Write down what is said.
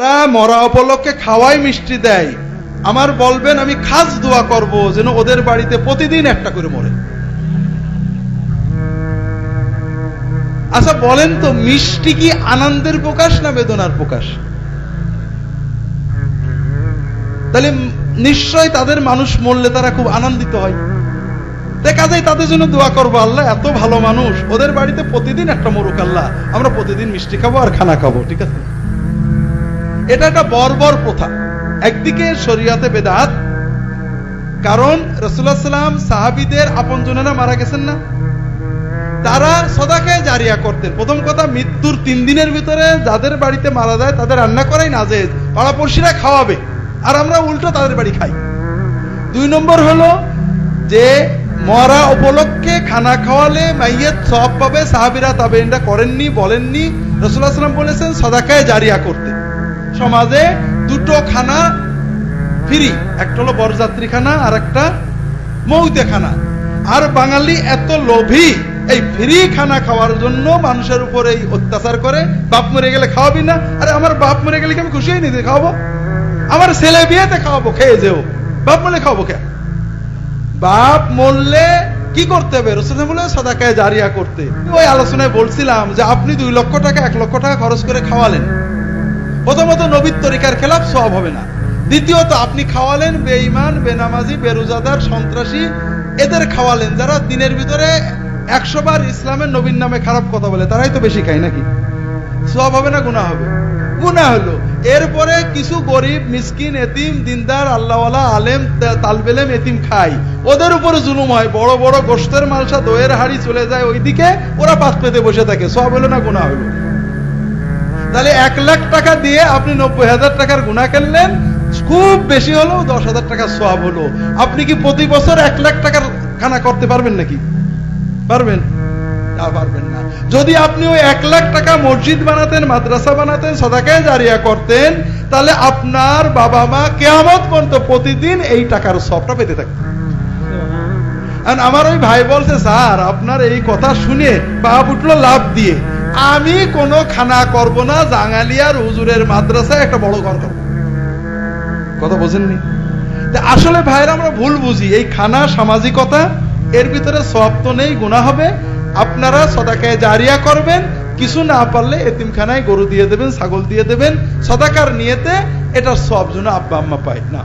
তারা মরা উপলক্ষে খাওয়াই মিষ্টি দেয়। আমার বলবেন, আমি খাস দোয়া করব যেন ওদের বাড়িতে প্রতিদিন একটা করে মরে। আচ্ছা বলেন তো, মিষ্টি কি আনন্দের প্রকাশ না বেদনার প্রকাশ? তাহলে নিশ্চয় তাদের মানুষ মরলে তারা খুব আনন্দিত হয়। তাই কাজেই তাদের জন্য দোয়া করব, আল্লাহ, এত ভালো মানুষ, ওদের বাড়িতে প্রতিদিন একটা মরুক, আল্লাহ, আমরা প্রতিদিন মিষ্টি খাব আর খানা খাব, ঠিক আছে? এটা একটা বর্বর প্রথা। একদিকে শরিয়াতে বেদাত, কারণ রসুল্লাহ সাল্লাম সাহাবিদের আপনজনেরা মারা গেছেন না। তারা সদাকে জারিয়া করতেন। প্রথম কথা, মৃত্যুর তিন দিনের ভিতরে যাদের বাড়িতে মারা যায়, তাদের রান্না করাই নাজেজ। পাড়াপড়শিরা খাওয়াবে, আর আমরা উল্টো তাদের বাড়ি খাই। দুই নম্বর হলো যে, মরা উপলক্ষে খানা খাওয়ালে মাইয়ের সব পাবে। সাহাবিরা তাবেইনরা করেননি, বলেননি। রসুল্লাহ সাল্লাম বলেছেন, সদাকায় জারিয়া করতে। সমাজে দুটো খানা ফ্রি। একটা হলো বরযাত্রী খানা আর একটা মৌতে খানা আর বাঙালি এত লোভী, এই ফ্রি খানা খাওয়ার জন্য মানুষের উপর এই অত্যাচার করে, বাপ মরে গেলে খাওয়াবি না? আরে আমার বাপ মরে গেলে কি আমি খুশি হয়নি যে খাওয়াবো? আমার ছেলে বিয়েতে খাওয়াবো, খেয়ে যেও। বাপ মরলে খাওয়াবো কে? বাপ মরলে কি করতে হবে? রসুল বলে সদাকায় জারিয়া করতে। ওই আলোচনায় বলছিলাম যে আপনি দুই লক্ষ টাকা, এক লক্ষ টাকা খরচ করে খাওয়ালেন। তরিকার খেলাফ সব হবে না। দ্বিতীয়ত, আপনি খাওয়ালেন বেঈমান, বেনামাজি, বেরোজাদার, সন্ত্রাসী, এদের খাওয়ালেন যারা দিনের ভিতরে একশো বার ইসলামের নবীর নামে খারাপ কথা বলে, তারাই তো বেশি খায় নাকি? সব হবে না গুণা হবে। গুণা হলো, এরপরে কিছু গরিব, মিসকিন, এতিম, দিনদার, আল্লাহওয়ালা, আলেম তালবেলেম, এতিম খায়। ওদের উপরে জুলুম হয়, বড় বড় গোস্তের মালসা, দইয়ের হাড়ি চলে যায়, ওইদিকে ওরা পাত পেতে বসে থাকে। সব হলো না গুণা হলো? তাহলে এক লাখ টাকা দিয়ে আপনি নব্বই হাজার টাকার গুণা খেললেন খুব বেশি হলেও দশ হাজার টাকা সব হলো। আপনি কি প্রতি বছর এক লাখ টাকার খানা করতে পারবেন নাকি? পারবেন? পারবেন না। যদি আপনি ওই এক লাখ টাকা মসজিদ বানাতেন, মাদ্রাসা বানাতেন, সদাকায় জারিয়া করতেন, তাহলে আপনার বাবা মা কেয়ামত পর্যন্ত প্রতিদিন এই টাকার সবটা পেতে থাকতেন আমার ওই ভাই বলছে, স্যার, আপনার এই কথা শুনে বাপ উঠল লাভ দিয়ে। আমি কোনো খানা করব না, জাঙ্গালিয়ার হুজুরের মাদ্রাসায় একটা বড় ঘর করব। কথা বোঝেননি? আসলে ভাইরা আমরা ভুল বুঝি। এই খানা সামাজিকতা, এর ভিতরে সব তো নেই গুণা হবে। আপনারা সদাকায় জারিয়া করবেন, কিছু না পারলে এতিমখানায় গরু দিয়ে দেবেন, ছাগল দিয়ে দেবেন। সদাকার নিয়েতে এটার সব জন্য আব্বা আম্মা পায়। না।